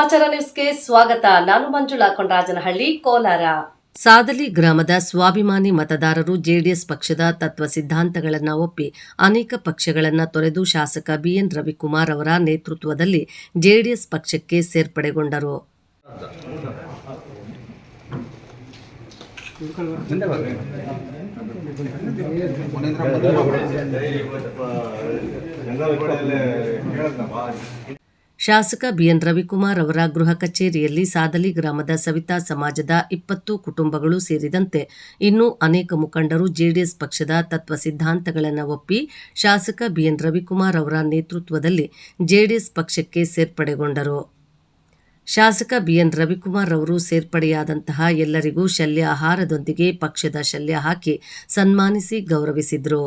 ಸಮಾಚಾರ ನ್ಯೂಸ್ಗೆ ಸ್ವಾಗತ. ನಾನು ಮಂಜುಳಾ ಕೊಂಡರಾಜನಹಳ್ಳಿ ಕೋಲಾರ. ಸಾದಲಿ ಗ್ರಾಮದ ಸ್ವಾಭಿಮಾನಿ ಮತದಾರರು ಜೆಡಿಎಸ್ ಪಕ್ಷದ ತತ್ವ ಸಿದ್ಧಾಂತಗಳನ್ನು ಒಪ್ಪಿ ಅನೇಕ ಪಕ್ಷಗಳನ್ನು ತೊರೆದು ಶಾಸಕ ಬಿಎನ್ ರವಿಕುಮಾರ್ ಅವರ ನೇತೃತ್ವದಲ್ಲಿ ಜೆಡಿಎಸ್ ಪಕ್ಷಕ್ಕೆ ಸೇರ್ಪಡೆಗೊಂಡರು. ಶಾಸಕ ಬಿಎನ್ ರವಿಕುಮಾರ್ ಅವರ ಗೃಹ ಕಚೇರಿಯಲ್ಲಿ ಸಾದಲಿ ಗ್ರಾಮದ ಸವಿತಾ ಸಮಾಜದ ಇಪ್ಪತ್ತು ಕುಟುಂಬಗಳು ಸೇರಿದಂತೆ ಇನ್ನೂ ಅನೇಕ ಮುಖಂಡರು ಜೆಡಿಎಸ್ ಪಕ್ಷದ ತತ್ವ ಸಿದ್ಧಾಂತಗಳನ್ನು ಒಪ್ಪಿ ಶಾಸಕ ಬಿಎನ್ ರವಿಕುಮಾರ್ ಅವರ ನೇತೃತ್ವದಲ್ಲಿ ಜೆಡಿಎಸ್ ಪಕ್ಷಕ್ಕೆ ಸೇರ್ಪಡೆಗೊಂಡರು. ಶಾಸಕ ಬಿಎನ್ ರವಿಕುಮಾರ್ ಅವರು ಸೇರ್ಪಡೆಯಾದಂತಹ ಎಲ್ಲರಿಗೂ ಶಲ್ಯ ಆಹಾರದೊಂದಿಗೆ ಪಕ್ಷದ ಶಲ್ಯ ಹಾಕಿ ಸನ್ಮಾನಿಸಿ ಗೌರವಿಸಿದರು.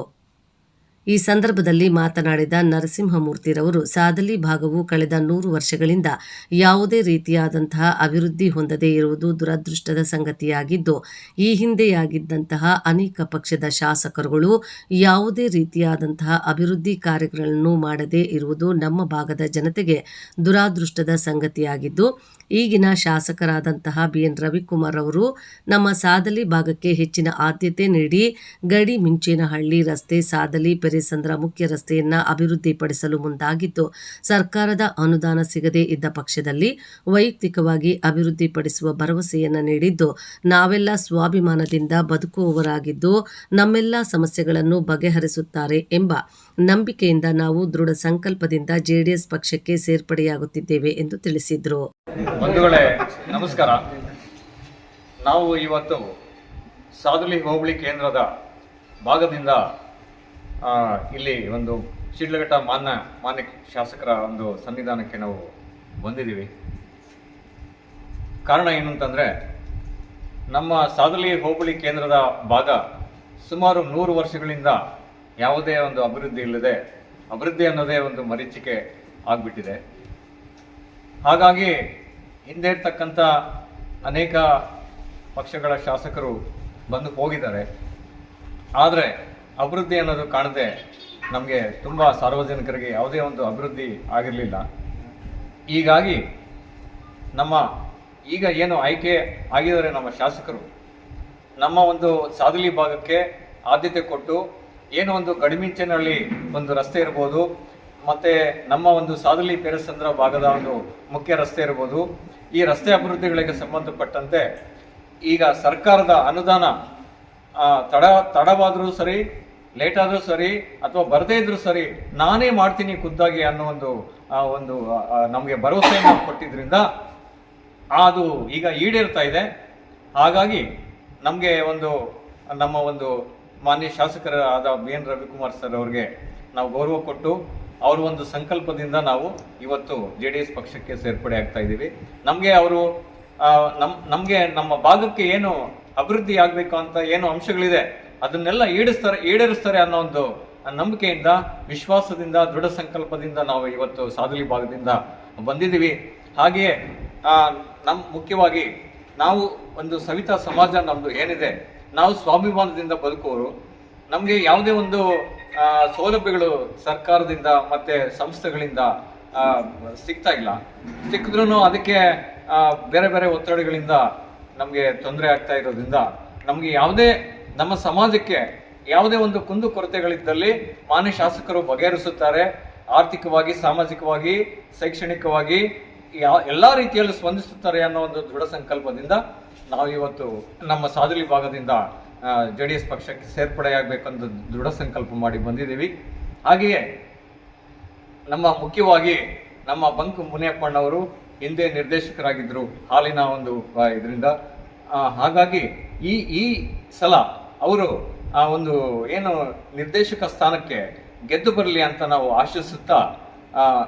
ಈ ಸಂದರ್ಭದಲ್ಲಿ ಮಾತನಾಡಿದ ನರಸಿಂಹಮೂರ್ತಿರವರು ಸಾದಲಿ ಭಾಗವು ಕಳೆದ ನೂರು ವರ್ಷಗಳಿಂದ ಯಾವುದೇ ರೀತಿಯಾದಂತಹ ಅಭಿವೃದ್ಧಿ ಹೊಂದದೇ ಇರುವುದು ದುರದೃಷ್ಟದ ಸಂಗತಿಯಾಗಿದ್ದು, ಈ ಹಿಂದೆಯಾಗಿದ್ದಂತಹ ಅನೇಕ ಪಕ್ಷದ ಶಾಸಕರುಗಳು ಯಾವುದೇ ರೀತಿಯಾದಂತಹ ಅಭಿವೃದ್ಧಿ ಕಾರ್ಯಗಳನ್ನು ಮಾಡದೇ ಇರುವುದು ನಮ್ಮ ಭಾಗದ ಜನತೆಗೆ ದುರಾದೃಷ್ಟದ ಸಂಗತಿಯಾಗಿದ್ದು, ಈಗಿನ ಶಾಸಕರಾದಂತಹ ಬಿಎನ್ ರವಿಕುಮಾರ್ ಅವರು ನಮ್ಮ ಸಾದಲಿ ಭಾಗಕ್ಕೆ ಹೆಚ್ಚಿನ ಆದ್ಯತೆ ನೀಡಿ ಗಡಿ ಮಿಂಚೇನಹಳ್ಳಿ ರಸ್ತೆ ಸಾದಲಿ ಪೆರೇಸಂದ್ರ ಮುಖ್ಯ ರಸ್ತೆಯನ್ನ ಅಭಿವೃದ್ಧಿಪಡಿಸಲು ಮುಂದಾಗಿದ್ದು ಸರ್ಕಾರದ ಅನುದಾನ ಸಿಗದೇ ಇದ್ದ ಪಕ್ಷದಲ್ಲಿ ವೈಯಕ್ತಿಕವಾಗಿ ಅಭಿವೃದ್ಧಿಪಡಿಸುವ ಭರವಸೆಯನ್ನ ನೀಡಿದ್ದು, ನಾವೆಲ್ಲ ಸ್ವಾಭಿಮಾನದಿಂದ ಬದುಕುವವರಾಗಿದ್ದು, ನಮ್ಮೆಲ್ಲ ಸಮಸ್ಯೆಗಳನ್ನು ಬಗೆಹರಿಸುತ್ತಾರೆ ಎಂಬ ನಂಬಿಕೆಯಿಂದ ನಾವು ದೃಢ ಸಂಕಲ್ಪದಿಂದ ಜೆಡಿಎಸ್ ಪಕ್ಷಕ್ಕೆ ಸೇರ್ಪಡೆಯಾಗುತ್ತಿದ್ದೇವೆ ಎಂದು ತಿಳಿಸಿದರು. ಬಂಧುಗಳೇ, ನಮಸ್ಕಾರ. ನಾವು ಇವತ್ತು ಸಾದುಲಿ ಹೋಬಳಿ ಕೇಂದ್ರದ ಭಾಗದಿಂದ ಇಲ್ಲಿ ಒಂದು ಶಿಡ್ಲಘಟ್ಟ ಮಾನ್ಯ ಮಾನ್ಯ ಶಾಸಕರ ಒಂದು ಸನ್ನಿಧಾನಕ್ಕೆ ನಾವು ಬಂದಿದ್ದೀವಿ. ಕಾರಣ ಏನು ಅಂತಂದರೆ ನಮ್ಮ ಸಾದಲಿ ಹೋಬಳಿ ಕೇಂದ್ರದ ಭಾಗ ಸುಮಾರು ನೂರು ವರ್ಷಗಳಿಂದ ಯಾವುದೇ ಒಂದು ಅಭಿವೃದ್ಧಿ ಇಲ್ಲದೆ, ಅಭಿವೃದ್ಧಿ ಅನ್ನೋದೇ ಒಂದು ಮರೀಚಿಕೆ ಆಗಿಬಿಟ್ಟಿದೆ. ಹಾಗಾಗಿ ಹಿಂದೆ ಇರ್ತಕ್ಕಂಥ ಅನೇಕ ಪಕ್ಷಗಳ ಶಾಸಕರು ಬಂದು ಹೋಗಿದ್ದಾರೆ. ಆದರೆ ಅಭಿವೃದ್ಧಿ ಅನ್ನೋದು ಕಾಣದೆ ನಮಗೆ ತುಂಬ ಸಾರ್ವಜನಿಕರಿಗೆ ಯಾವುದೇ ಒಂದು ಅಭಿವೃದ್ಧಿ ಆಗಿರಲಿಲ್ಲ. ಹೀಗಾಗಿ ನಮ್ಮ ಈಗ ಏನು ಆಯ್ಕೆ ಆಗಿದ್ದಾರೆ ನಮ್ಮ ಶಾಸಕರು, ನಮ್ಮ ಒಂದು ಸಾದಲಿ ಭಾಗಕ್ಕೆ ಆದ್ಯತೆ ಕೊಟ್ಟು ಏನು ಒಂದು ಗಡಿಮಿಂಚಿನಲ್ಲಿ ಒಂದು ರಸ್ತೆ ಇರ್ಬೋದು, ಮತ್ತು ನಮ್ಮ ಒಂದು ಸಾದಲಿ ಪೇರಸಂದ್ರ ಭಾಗದ ಒಂದು ಮುಖ್ಯ ರಸ್ತೆ ಇರ್ಬೋದು, ಈ ರಸ್ತೆ ಅಭಿವೃದ್ಧಿಗಳಿಗೆ ಸಂಬಂಧಪಟ್ಟಂತೆ ಈಗ ಸರ್ಕಾರದ ಅನುದಾನ ತಡ, ತಡವಾದರೂ ಸರಿ ಲೇಟ್ ಆದರೂ ಸರಿ, ಅಥವಾ ಬರದೇ ಇದ್ರೂ ಸರಿ, ನಾನೇ ಮಾಡ್ತೀನಿ ಖುದ್ದಾಗಿ ಅನ್ನೋ ಒಂದು ಒಂದು ನಮಗೆ ಭರವಸೆಯನ್ನು ಕೊಟ್ಟಿದ್ದರಿಂದ ಅದು ಈಗ ಈಡೇರ್ತಾ ಇದೆ. ಹಾಗಾಗಿ ನಮಗೆ ಒಂದು, ನಮ್ಮ ಒಂದು ಮಾನ್ಯ ಶಾಸಕರಾದ ಬಿ ಎನ್ ರವಿಕುಮಾರ್ ಸರ್ ಅವ್ರಿಗೆ ನಾವು ಗೌರವ ಕೊಟ್ಟು ಅವ್ರ ಒಂದು ಸಂಕಲ್ಪದಿಂದ ನಾವು ಇವತ್ತು ಜೆ ಡಿ ಎಸ್ ಪಕ್ಷಕ್ಕೆ ಸೇರ್ಪಡೆ ಆಗ್ತಾ ಇದ್ದೀವಿ. ನಮಗೆ ಅವರು ನಮ್ಮ ನಮಗೆ ನಮ್ಮ ಭಾಗಕ್ಕೆ ಏನು ಅಭಿವೃದ್ಧಿ ಆಗಬೇಕು ಅಂತ ಏನು ಅಂಶಗಳಿದೆ, ಅದನ್ನೆಲ್ಲ ಈಡಿಸ್ತಾರೆ ಈಡೇರಿಸ್ತಾರೆ ಅನ್ನೋ ಒಂದು ನಂಬಿಕೆಯಿಂದ, ವಿಶ್ವಾಸದಿಂದ, ದೃಢ ಸಂಕಲ್ಪದಿಂದ ನಾವು ಇವತ್ತು ಸಾಧುಲಿ ಭಾಗದಿಂದ ಬಂದಿದ್ದೀವಿ. ಹಾಗೆಯೇ ನಮ್ಮ ನಮ್ ಮುಖ್ಯವಾಗಿ ನಾವು ಒಂದು ಸವಿತಾ ಸಮಾಜ ನಮ್ಮದು ಏನಿದೆ, ನಾವು ಸ್ವಾಭಿಮಾನದಿಂದ ಬದುಕುವರು ನಮಗೆ ಯಾವುದೇ ಒಂದು ಸೌಲಭ್ಯಗಳು ಸರ್ಕಾರದಿಂದ ಮತ್ತೆ ಸಂಸ್ಥೆಗಳಿಂದ ಸಿಗ್ತಾ ಇಲ್ಲ. ಸಿಕ್ಕಿದ್ರೂ ಅದಕ್ಕೆ ಬೇರೆ ಬೇರೆ ಒತ್ತಡಗಳಿಂದ ನಮಗೆ ತೊಂದರೆ ಆಗ್ತಾ ಇರೋದ್ರಿಂದ ನಮಗೆ ಯಾವುದೇ, ನಮ್ಮ ಸಮಾಜಕ್ಕೆ ಯಾವುದೇ ಒಂದು ಕುಂದು ಕೊರತೆಗಳಿದ್ದಲ್ಲಿ ಮಾನ್ಯ ಶಾಸಕರು ಬಗೆಹರಿಸುತ್ತಾರೆ. ಆರ್ಥಿಕವಾಗಿ, ಸಾಮಾಜಿಕವಾಗಿ, ಶೈಕ್ಷಣಿಕವಾಗಿ ಯಾ, ಎಲ್ಲ ರೀತಿಯಲ್ಲೂ ಸ್ಪಂದಿಸುತ್ತಾರೆ ಅನ್ನೋ ಒಂದು ದೃಢ ಸಂಕಲ್ಪದಿಂದ ನಾವು ಇವತ್ತು ನಮ್ಮ ಸಾಧುಲಿ ಭಾಗದಿಂದ ಜೆ ಡಿ ಎಸ್ ಪಕ್ಷಕ್ಕೆ ಸೇರ್ಪಡೆಯಾಗಬೇಕಂತ ದೃಢ ಸಂಕಲ್ಪ ಮಾಡಿ ಬಂದಿದ್ದೀವಿ. ಹಾಗೆಯೇ ನಮ್ಮ ಮುಖ್ಯವಾಗಿ ನಮ್ಮ ಬಂಕು ಮುನಿಯಪ್ಪಣ್ಣವರು ಹಿಂದೆ ನಿರ್ದೇಶಕರಾಗಿದ್ದರು ಹಾಲಿನ ಒಂದು ಇದರಿಂದ. ಹಾಗಾಗಿ ಈ ಈ ಸಲ ಅವರು, ಆ, ಒಂದು ಏನು ನಿರ್ದೇಶಕ ಸ್ಥಾನಕ್ಕೆ ಗೆದ್ದು ಬರಲಿ ಅಂತ ನಾವು ಆಶಿಸುತ್ತಾ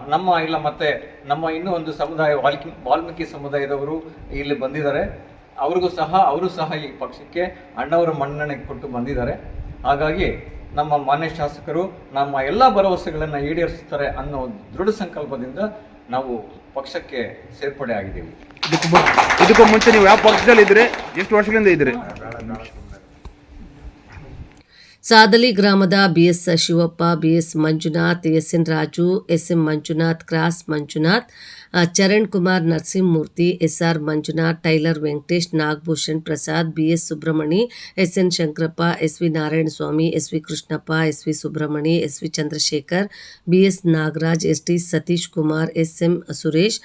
ನಮ್ಮ ಇಲ್ಲ ಮತ್ತೆ ನಮ್ಮ ಇನ್ನೂ ಒಂದು ಸಮುದಾಯ ವಾಲ್ಮೀಕಿ ವಾಲ್ಮೀಕಿ ಸಮುದಾಯದವರು ಇಲ್ಲಿ ಬಂದಿದ್ದಾರೆ. ಅವ್ರಿಗೂ ಸಹ, ಅವರು ಸಹ ಈ ಪಕ್ಷಕ್ಕೆ ಅಣ್ಣವರ ಮನ್ನಣೆ ಕೊಟ್ಟು ಬಂದಿದ್ದಾರೆ. ಹಾಗಾಗಿ ನಮ್ಮ ಮಾನ್ಯ ಶಾಸಕರು ನಮ್ಮ ಎಲ್ಲ ಭರವಸೆಗಳನ್ನು ಈಡೇರಿಸುತ್ತಾರೆ ಅನ್ನೋ ದೃಢ ಸಂಕಲ್ಪದಿಂದ ನಾವು ಪಕ್ಷಕ್ಕೆ ಸೇರ್ಪಡೆ ಆಗಿದ್ದೀವಿ ಇದಕ್ಕೂ ಮುಂಚೆ ನೀವು ಯಾವ ಪಕ್ಷದಲ್ಲಿ ಇದ್ರಿ ಎಷ್ಟು ವರ್ಷಗಳಿಂದ ಇದ್ರಿ ಸಾದಲಿ ಗ್ರಾಮದ B S Shivappa B S Manjunath S N Raju S M Manjunath cross Manjunath ಆ, Charan Kumar Narasimhamurthy S R Manjunath tailor Venkatesh Nagabhushan Prasad B S Subramani S N Shankarappa S V Narayanaswamy S V Krishnappa S V Subramani S V Chandrashekar B S Nagaraj S T Satish Kumar S M Suresh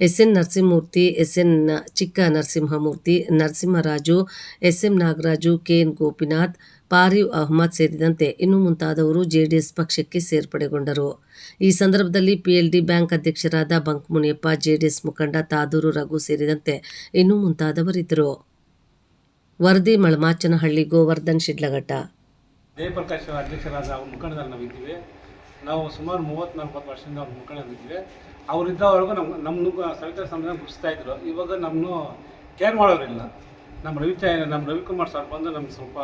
S N Narasimhamurthy S N Chikka Narasimhamurthy Narasimharaju S M Nagaraju K N Gopinath Pariv Ahmed ಸೇರಿದಂತೆ ಇನ್ನು ಮುಂತಾದವರು JDS ಪಕ್ಷಕ್ಕೆ ಸೇರ್ಪಡೆಗೊಂಡರು. ಈ ಸಂದರ್ಭದಲ್ಲಿ PLD bank ಅಧ್ಯಕ್ಷರಾದ bunk Muniyappa JDS ಮುಖಂಡ ತಾದೂರು ರಘು ಸೇರಿದಂತೆ ಇನ್ನು ಮುಂತಾದವರಿದ್ದರು. ವರದಿ ಮಳಮಾಚನಹಳ್ಳಿ ಗೋವರ್ಧನ್, ಶಿಡ್ಲಘಟ್ಟ. ಜಯಪ್ರಕಾಶ್ ಅಧ್ಯಕ್ಷರಾದ ಅವ್ರ ಮುಖಂಡದಲ್ಲಿ ನಾವು ಇದ್ದೀವಿ. ನಾವು ಸುಮಾರು ಮೂವತ್ತು ನಲ್ವತ್ತು ವರ್ಷದಿಂದ ಅವ್ರ ಮುಖಂಡರಿದ್ದೀವಿ ಅವರಿದ್ದವರೆಗೂ ನಮ್ಮ ನಮ್ಮ ಸವಿತಾ ಸಮಾಜ ಗುಡಿಸ್ತಾ ಇದ್ರು. ಇವಾಗ ನಮ್ಮನ್ನು ಕೇರ್ ಮಾಡೋರಿಲ್ಲ ನಮ್ಮ ರವಿಚ, ನಮ್ಮ ರವಿಕುಮಾರ್ ಸರ್ ಬಂದು ನಮ್ಗೆ ಸ್ವಲ್ಪ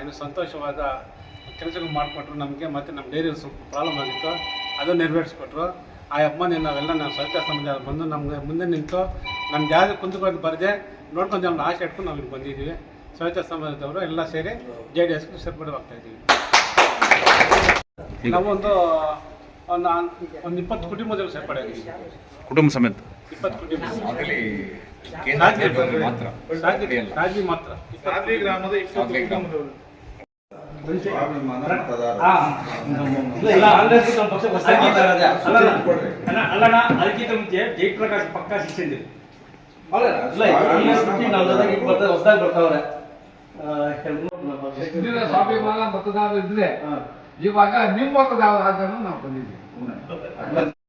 ಏನು ಸಂತೋಷವಾದ ಕೆಲಸಗಳು ಮಾಡಿಕೊಟ್ರು ನಮಗೆ ಮತ್ತು ನಮ್ಮ ಡೈರಿಯಲ್ಲಿ ಸ್ವಲ್ಪ ಪ್ರಾಬ್ಲಮ್ ಆಗಿತ್ತು. ಅದು ನೆರವೇರಿಸ್ಕೊಟ್ರು. ಆ ಅಮ್ಮನೇ ನಾವೆಲ್ಲ ನಾವು ಸಹಕಾರ ಸಮಾಜ ಬಂದು ನಮಗೆ ಮುಂದೆ ನಿಂತು ನಮ್ಮ ಜಾಗ ಕುಂತ್ಕೊಂಡು ಬರದೆ ನೋಡ್ಕೊಂಡು ನಮ್ಮ ಆಸೆ ಇಟ್ಕೊಂಡು ನಾವು ಇಲ್ಲಿ ಬಂದಿದ್ದೀವಿ. ಸಹಕಾರ ಸಂಬಂಧದವರು ಎಲ್ಲ ಸೇರಿ ಜೆ ಡಿ ಎಸ್ಗೆ ಸೇರ್ಪಡೆ ಇದ್ದೀವಿ. ನಾವೊಂದು ಒಂದು ಇಪ್ಪತ್ತು ಕುಟುಂಬ ಸಮೇತ? ಇಪ್ಪತ್ತು ಕುಟುಂಬ. ಮಾತ್ರ. ಗ್ರಾಮದ ಅಲ್ಲಣ್ಣ. ಅದಕ್ಕಿಂತ ಮುಂಚೆ ಜಯಪ್ರಕಾಶ್ ಪಕ್ಕ ಶಿಕ್ಷಣ ಹಿಂದಿನ ಸ್ವಾಭಿಮಾನ ಮತದಾರ ಇದ್ರೆ ಇವಾಗ ನಿಮ್ಮ ಮತದಾರ ನಾವು ಬಂದಿದ್ದೀವಿ. Mặt.